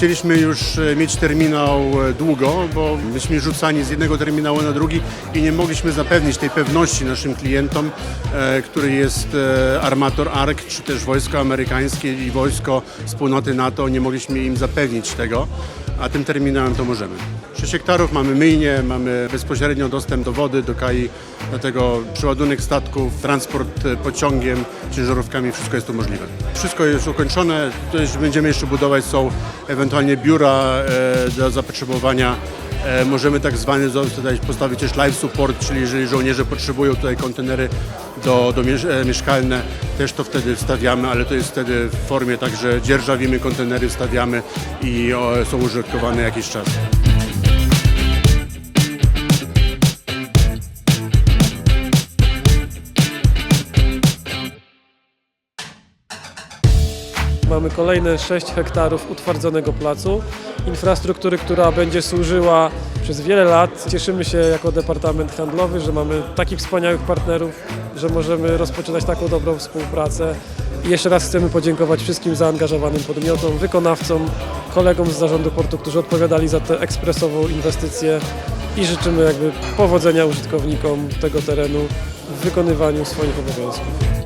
Chcieliśmy już e, mieć terminał e, długo, bo myśmy rzucani z jednego terminału na drugi i nie mogliśmy zapewnić tej pewności naszym klientom, e, który jest armator ARK, czy też wojsko amerykańskie i wojsko wspólnoty NATO. Nie mogliśmy im zapewnić tego, a tym terminałem to możemy. 6 hektarów mamy myjnie, mamy bezpośrednio dostęp do wody, do kai, dlatego przeładunek statków, transport e, pociągiem, ciężarówkami, wszystko jest tu możliwe. Wszystko jest ukończone, już będziemy jeszcze budować, są ewentualnie biura e, do zapotrzebowania. E, możemy tak zwany postawić też live support, czyli jeżeli żołnierze potrzebują tutaj kontenery do, do e, mieszkalne, też to wtedy wstawiamy, ale to jest wtedy w formie tak, że dzierżawimy kontenery, wstawiamy i są użytkowane jakiś czas. Mamy kolejne 6 hektarów utwardzonego placu, infrastruktury, która będzie służyła przez wiele lat. Cieszymy się jako Departament Handlowy, że mamy takich wspaniałych partnerów, że możemy rozpoczynać taką dobrą współpracę. I jeszcze raz chcemy podziękować wszystkim zaangażowanym podmiotom, wykonawcom, kolegom z zarządu portu, którzy odpowiadali za tę ekspresową inwestycję i życzymy jakby powodzenia użytkownikom tego terenu w wykonywaniu swoich obowiązków.